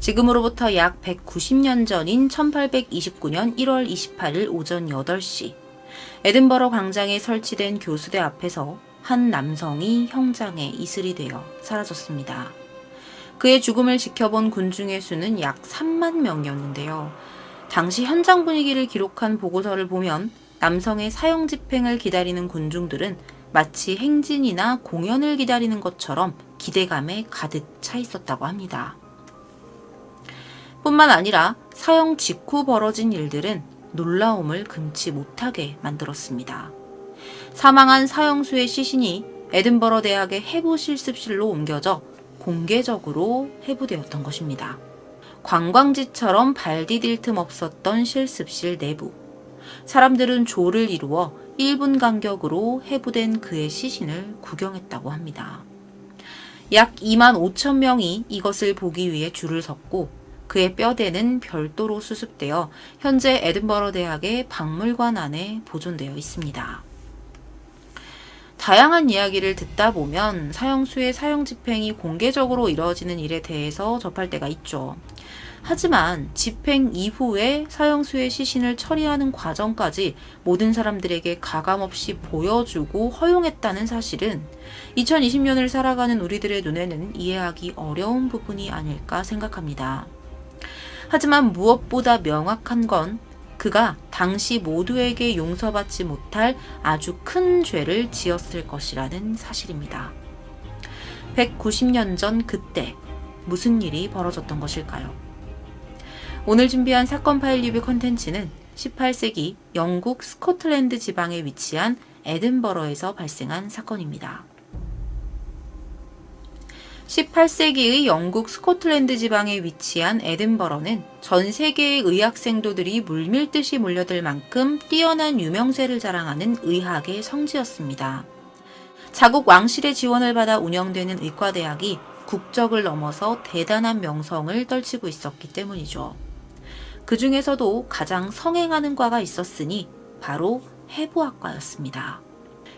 지금으로부터 약 190년 전인 1829년 1월 28일 오전 8시, 에든버러 광장에 설치된 교수대 앞에서 한 남성이 형장에 이슬이 되어 사라졌습니다. 그의 죽음을 지켜본 군중의 수는 약 3만 명이었는데요. 당시 현장 분위기를 기록한 보고서를 보면 남성의 사형 집행을 기다리는 군중들은 마치 행진이나 공연을 기다리는 것처럼 기대감에 가득 차 있었다고 합니다. 뿐만 아니라 사형 직후 벌어진 일들은 놀라움을 금치 못하게 만들었습니다. 사망한 사형수의 시신이 에든버러 대학의 해부 실습실로 옮겨져 공개적으로 해부되었던 것입니다. 관광지처럼 발 디딜 틈 없었던 실습실 내부. 사람들은 조를 이루어 1분 간격으로 해부된 그의 시신을 구경했다고 합니다. 약 2만 5천 명이 이것을 보기 위해 줄을 섰고 그의 뼈대는 별도로 수습되어 현재 에든버러 대학의 박물관 안에 보존되어 있습니다. 다양한 이야기를 듣다 보면 사형수의 사형 집행이 공개적으로 이루어지는 일에 대해서 접할 때가 있죠. 하지만 집행 이후에 사형수의 시신을 처리하는 과정까지 모든 사람들에게 가감없이 보여주고 허용했다는 사실은 2020년을 살아가는 우리들의 눈에는 이해하기 어려운 부분이 아닐까 생각합니다. 하지만 무엇보다 명확한 건 그가 당시 모두에게 용서받지 못할 아주 큰 죄를 지었을 것이라는 사실입니다. 190년 전 그때 무슨 일이 벌어졌던 것일까요? 오늘 준비한 사건 파일 리뷰 컨텐츠는 18세기 영국 스코틀랜드 지방에 위치한 에든버러에서 발생한 사건입니다. 18세기의 영국 스코틀랜드 지방에 위치한 에든버러는 전 세계의 의학생도들이 물밀듯이 몰려들 만큼 뛰어난 유명세를 자랑하는 의학의 성지였습니다. 자국 왕실의 지원을 받아 운영되는 의과대학이 국적을 넘어서 대단한 명성을 떨치고 있었기 때문이죠. 그 중에서도 가장 성행하는 과가 있었으니 바로 해부학과였습니다.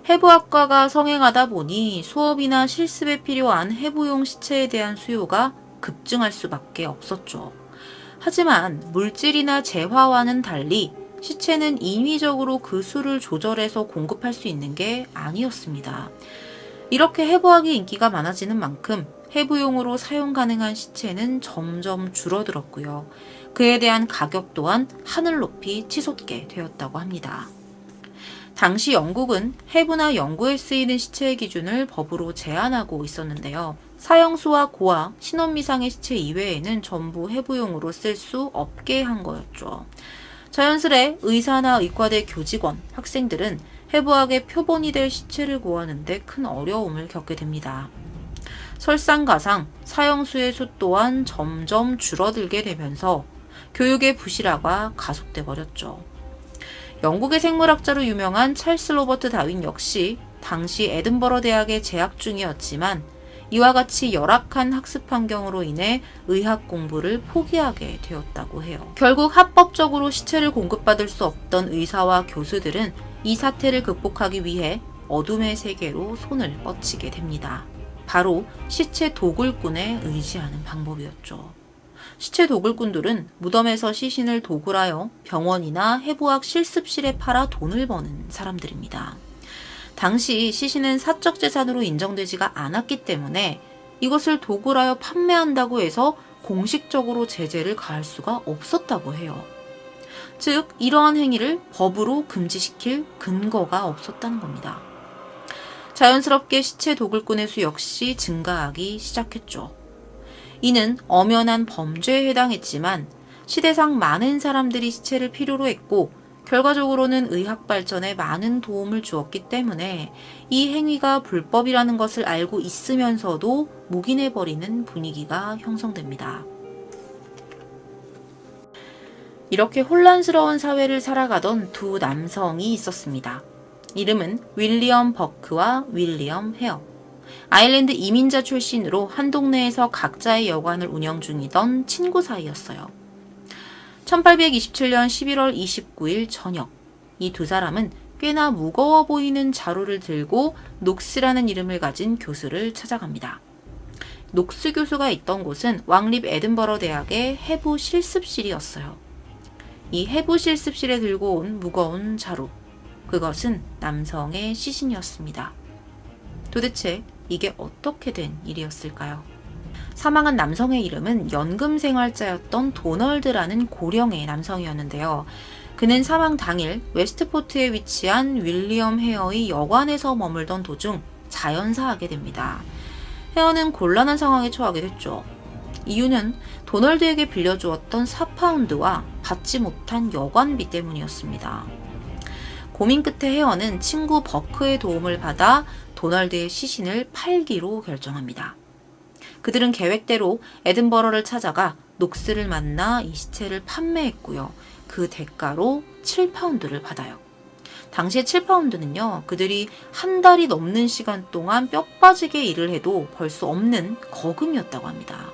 해부학과가 성행하다 보니 수업이나 실습에 필요한 해부용 시체에 대한 수요가 급증할 수밖에 없었죠. 하지만 물질이나 재화와는 달리 시체는 인위적으로 그 수를 조절해서 공급할 수 있는 게 아니었습니다. 이렇게 해부학이 인기가 많아지는 만큼 해부용으로 사용 가능한 시체는 점점 줄어들었고요. 그에 대한 가격 또한 하늘 높이 치솟게 되었다고 합니다. 당시 영국은 해부나 연구에 쓰이는 시체의 기준을 법으로 제한하고 있었는데요. 사형수와 고아, 신원미상의 시체 이외에는 전부 해부용으로 쓸 수 없게 한 거였죠. 자연스레 의사나 의과대 교직원, 학생들은 해부학의 표본이 될 시체를 구하는데 큰 어려움을 겪게 됩니다. 설상가상 사형수의 수 또한 점점 줄어들게 되면서 교육의 부실화가 가속돼 버렸죠. 영국의 생물학자로 유명한 찰스 로버트 다윈 역시 당시 에든버러 대학에 재학 중이었지만 이와 같이 열악한 학습 환경으로 인해 의학 공부를 포기하게 되었다고 해요. 결국 합법적으로 시체를 공급받을 수 없던 의사와 교수들은 이 사태를 극복하기 위해 어둠의 세계로 손을 뻗치게 됩니다. 바로 시체 도굴꾼에 의지하는 방법이었죠. 시체 도굴꾼들은 무덤에서 시신을 도굴하여 병원이나 해부학 실습실에 팔아 돈을 버는 사람들입니다. 당시 시신은 사적 재산으로 인정되지가 않았기 때문에 이것을 도굴하여 판매한다고 해서 공식적으로 제재를 가할 수가 없었다고 해요. 즉, 이러한 행위를 법으로 금지시킬 근거가 없었다는 겁니다. 자연스럽게 시체 도굴꾼의 수 역시 증가하기 시작했죠. 이는 엄연한 범죄에 해당했지만 시대상 많은 사람들이 시체를 필요로 했고 결과적으로는 의학 발전에 많은 도움을 주었기 때문에 이 행위가 불법이라는 것을 알고 있으면서도 묵인해버리는 분위기가 형성됩니다. 이렇게 혼란스러운 사회를 살아가던 두 남성이 있었습니다. 이름은 윌리엄 버크와 윌리엄 헤어. 아일랜드 이민자 출신으로 한 동네에서 각자의 여관을 운영 중이던 친구 사이였어요. 1827년 11월 29일 저녁, 이 두 사람은 꽤나 무거워 보이는 자루를 들고 녹스라는 이름을 가진 교수를 찾아갑니다. 녹스 교수가 있던 곳은 왕립 에든버러 대학의 해부 실습실이었어요. 이 해부 실습실에 들고 온 무거운 자루. 그것은 남성의 시신이었습니다. 도대체 이게 어떻게 된 일이었을까요? 사망한 남성의 이름은 연금 생활자였던 도널드라는 고령의 남성이었는데요. 그는 사망 당일 웨스트포트에 위치한 윌리엄 헤어의 여관에서 머물던 도중 자연사하게 됩니다. 헤어는 곤란한 상황에 처하게 됐죠. 이유는 도널드에게 빌려주었던 4파운드와 받지 못한 여관비 때문이었습니다. 고민 끝에 헤어는 친구 버크의 도움을 받아 도널드의 시신을 팔기로 결정합니다. 그들은 계획대로 에든버러를 찾아가 녹스를 만나 이 시체를 판매했고요. 그 대가로 7파운드를 받아요. 당시에 7파운드는요, 그들이 한 달이 넘는 시간 동안 뼈 빠지게 일을 해도 벌 수 없는 거금이었다고 합니다.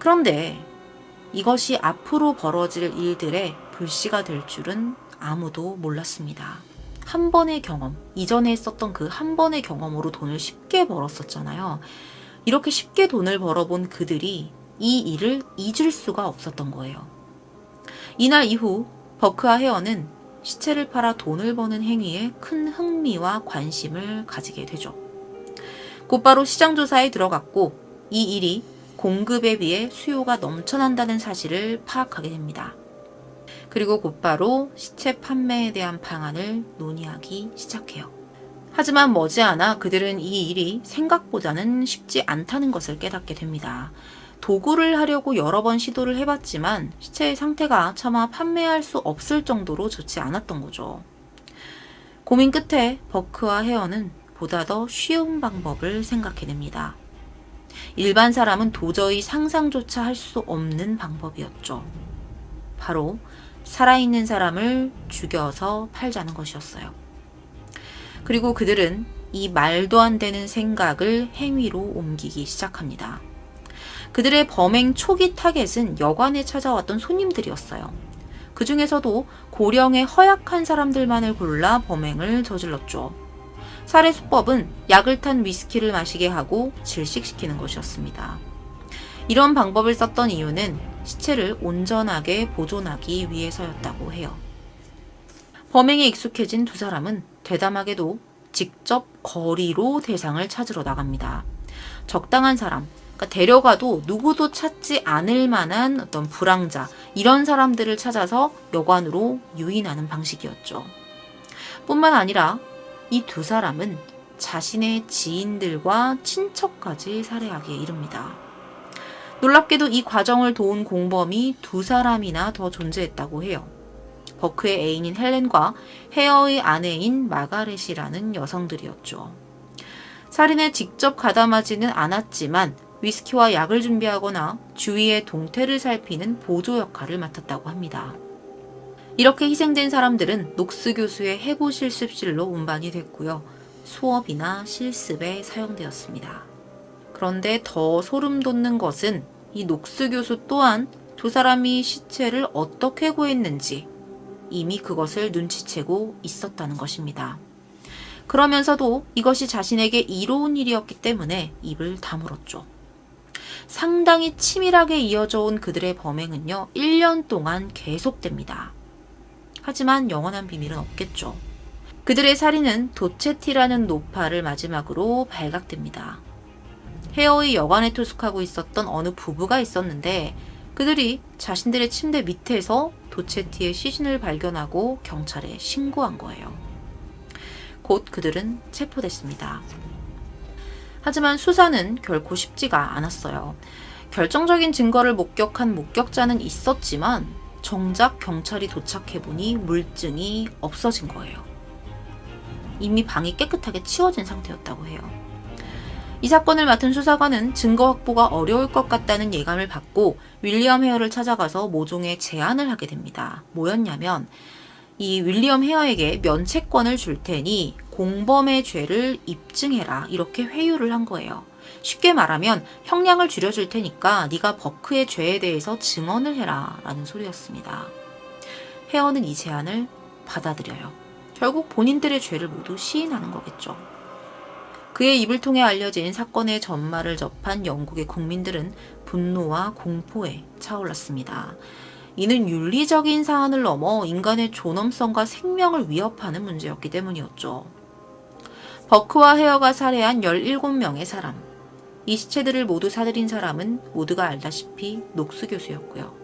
그런데 이것이 앞으로 벌어질 일들의 불씨가 될 줄은 아무도 몰랐습니다. 한 번의 경험, 이전에 했었던 그 한 번의 경험으로 돈을 쉽게 벌었었잖아요. 이렇게 쉽게 돈을 벌어본 그들이 이 일을 잊을 수가 없었던 거예요. 이날 이후 버크와 헤어는 시체를 팔아 돈을 버는 행위에 큰 흥미와 관심을 가지게 되죠. 곧바로 시장 조사에 들어갔고 이 일이 공급에 비해 수요가 넘쳐난다는 사실을 파악하게 됩니다. 그리고 곧바로 시체 판매에 대한 방안을 논의하기 시작해요. 하지만 머지않아 그들은 이 일이 생각보다는 쉽지 않다는 것을 깨닫게 됩니다. 도구를 하려고 여러 번 시도를 해봤지만 시체의 상태가 차마 판매할 수 없을 정도로 좋지 않았던 거죠. 고민 끝에 버크와 헤어는 보다 더 쉬운 방법을 생각해냅니다. 일반 사람은 도저히 상상조차 할 수 없는 방법이었죠. 바로 살아있는 사람을 죽여서 팔자는 것이었어요. 그리고 그들은 이 말도 안 되는 생각을 행위로 옮기기 시작합니다. 그들의 범행 초기 타겟은 여관에 찾아왔던 손님들이었어요. 그 중에서도 고령의 허약한 사람들만을 골라 범행을 저질렀죠. 살해 수법은 약을 탄 위스키를 마시게 하고 질식시키는 것이었습니다. 이런 방법을 썼던 이유는 시체를 온전하게 보존하기 위해서였다고 해요. 범행에 익숙해진 두 사람은 되담하게도 직접 거리로 대상을 찾으러 나갑니다. 적당한 사람, 그러니까 데려가도 누구도 찾지 않을 만한 어떤 불황자, 이런 사람들을 찾아서 여관으로 유인하는 방식이었죠. 뿐만 아니라 이 두 사람은 자신의 지인들과 친척까지 살해하기에 이릅니다. 놀랍게도 이 과정을 도운 공범이 두 사람이나 더 존재했다고 해요. 버크의 애인인 헬렌과 헤어의 아내인 마가렛이라는 여성들이었죠. 살인에 직접 가담하지는 않았지만 위스키와 약을 준비하거나 주위의 동태를 살피는 보조 역할을 맡았다고 합니다. 이렇게 희생된 사람들은 녹스 교수의 해고 실습실로 운반이 됐고요. 수업이나 실습에 사용되었습니다. 그런데 더 소름 돋는 것은 이 녹스 교수 또한 두 사람이 시체를 어떻게 구했는지 이미 그것을 눈치채고 있었다는 것입니다. 그러면서도 이것이 자신에게 이로운 일이었기 때문에 입을 다물었죠. 상당히 치밀하게 이어져 온 그들의 범행은요, 1년 동안 계속됩니다. 하지만 영원한 비밀은 없겠죠. 그들의 살인은 도체티라는 노파를 마지막으로 발각됩니다. 헤어의 여관에 투숙하고 있었던 어느 부부가 있었는데 그들이 자신들의 침대 밑에서 도체티의 시신을 발견하고 경찰에 신고한 거예요. 곧 그들은 체포됐습니다. 하지만 수사는 결코 쉽지가 않았어요. 결정적인 증거를 목격한 목격자는 있었지만 정작 경찰이 도착해보니 물증이 없어진 거예요. 이미 방이 깨끗하게 치워진 상태였다고 해요. 이 사건을 맡은 수사관은 증거 확보가 어려울 것 같다는 예감을 받고 윌리엄 헤어를 찾아가서 모종의 제안을 하게 됩니다. 뭐였냐면 이 윌리엄 헤어에게 면책권을 줄 테니 공범의 죄를 입증해라 이렇게 회유를 한 거예요. 쉽게 말하면 형량을 줄여줄 테니까 네가 버크의 죄에 대해서 증언을 해라 라는 소리였습니다. 헤어는 이 제안을 받아들여요. 결국 본인들의 죄를 모두 시인하는 거겠죠. 그의 입을 통해 알려진 사건의 전말을 접한 영국의 국민들은 분노와 공포에 차올랐습니다. 이는 윤리적인 사안을 넘어 인간의 존엄성과 생명을 위협하는 문제였기 때문이었죠. 버크와 헤어가 살해한 17명의 사람. 이 시체들을 모두 사들인 사람은 모두가 알다시피 녹스 교수였고요.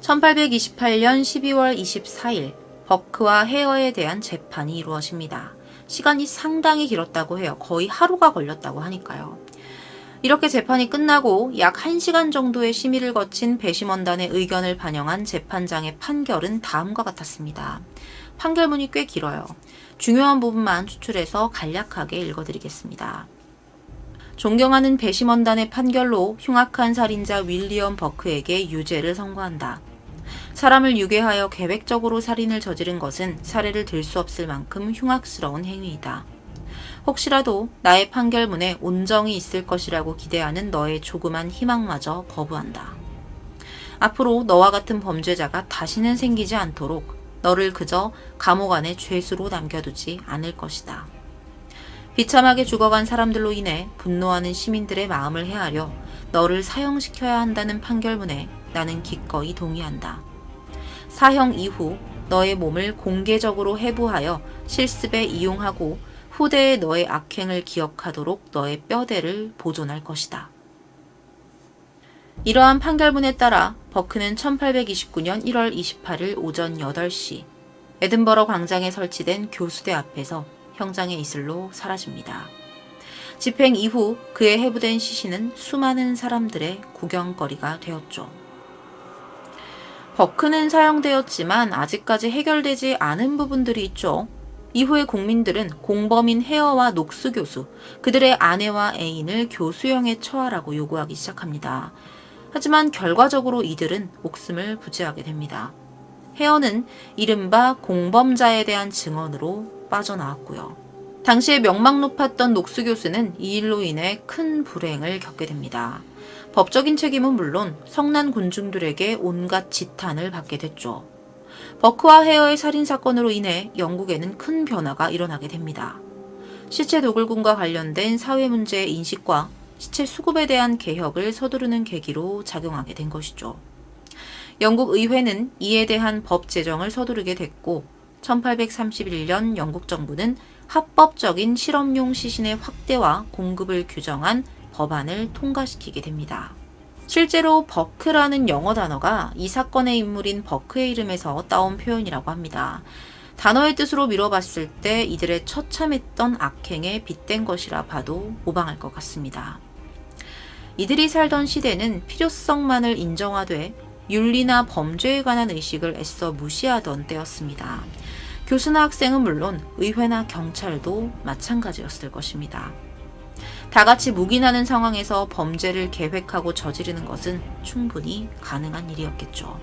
1828년 12월 24일 버크와 헤어에 대한 재판이 이루어집니다. 시간이 상당히 길었다고 해요. 거의 하루가 걸렸다고 하니까요. 이렇게 재판이 끝나고 약 1시간 정도의 심의를 거친 배심원단의 의견을 반영한 재판장의 판결은 다음과 같았습니다. 판결문이 꽤 길어요. 중요한 부분만 추출해서 간략하게 읽어드리겠습니다. 존경하는 배심원단의 판결로 흉악한 살인자 윌리엄 버크에게 유죄를 선고한다. 사람을 유괴하여 계획적으로 살인을 저지른 것은 사례를 들 수 없을 만큼 흉악스러운 행위이다. 혹시라도 나의 판결문에 온정이 있을 것이라고 기대하는 너의 조그만 희망마저 거부한다. 앞으로 너와 같은 범죄자가 다시는 생기지 않도록 너를 그저 감옥 안에 죄수로 남겨두지 않을 것이다. 비참하게 죽어간 사람들로 인해 분노하는 시민들의 마음을 헤아려 너를 사형시켜야 한다는 판결문에 나는 기꺼이 동의한다. 사형 이후 너의 몸을 공개적으로 해부하여 실습에 이용하고 후대에 너의 악행을 기억하도록 너의 뼈대를 보존할 것이다. 이러한 판결문에 따라 버크는 1829년 1월 28일 오전 8시 에든버러 광장에 설치된 교수대 앞에서 형장의 이슬로 사라집니다. 집행 이후 그의 해부된 시신은 수많은 사람들의 구경거리가 되었죠. 버크는 사형되었지만 아직까지 해결되지 않은 부분들이 있죠. 이후에 국민들은 공범인 헤어와 녹스 교수, 그들의 아내와 애인을 교수형에 처하라고 요구하기 시작합니다. 하지만 결과적으로 이들은 목숨을 부지하게 됩니다. 헤어는 이른바 공범자에 대한 증언으로 빠져나왔고요. 당시에 명망 높았던 녹스 교수는 이 일로 인해 큰 불행을 겪게 됩니다. 법적인 책임은 물론 성난 군중들에게 온갖 지탄을 받게 됐죠. 버크와 헤어의 살인 사건으로 인해 영국에는 큰 변화가 일어나게 됩니다. 시체 도굴군과 관련된 사회 문제의 인식과 시체 수급에 대한 개혁을 서두르는 계기로 작용하게 된 것이죠. 영국 의회는 이에 대한 법 제정을 서두르게 됐고 1831년 영국 정부는 합법적인 실험용 시신의 확대와 공급을 규정한 법안을 통과시키게 됩니다. 실제로 버크라는 영어 단어가 이 사건의 인물인 버크의 이름에서 따온 표현이라고 합니다. 단어의 뜻으로 미뤄봤을 때 이들의 처참했던 악행에 빗댄 것이라 봐도 무방할 것 같습니다. 이들이 살던 시대는 필요성만을 인정하되 윤리나 범죄에 관한 의식을 애써 무시하던 때였습니다. 교수나 학생은 물론 의회나 경찰도 마찬가지였을 것입니다. 다 같이 묵인하는 상황에서 범죄를 계획하고 저지르는 것은 충분히 가능한 일이었겠죠.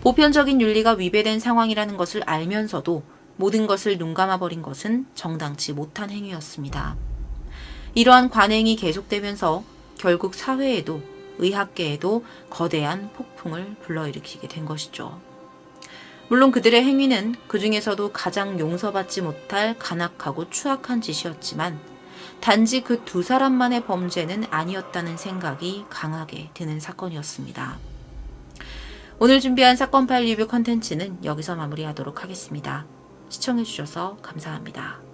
보편적인 윤리가 위배된 상황이라는 것을 알면서도 모든 것을 눈 감아버린 것은 정당치 못한 행위였습니다. 이러한 관행이 계속되면서 결국 사회에도 의학계에도 거대한 폭풍을 불러일으키게 된 것이죠. 물론 그들의 행위는 그 중에서도 가장 용서받지 못할 간악하고 추악한 짓이었지만 단지 그 두 사람만의 범죄는 아니었다는 생각이 강하게 드는 사건이었습니다. 오늘 준비한 사건 파일 리뷰 컨텐츠는 여기서 마무리하도록 하겠습니다. 시청해주셔서 감사합니다.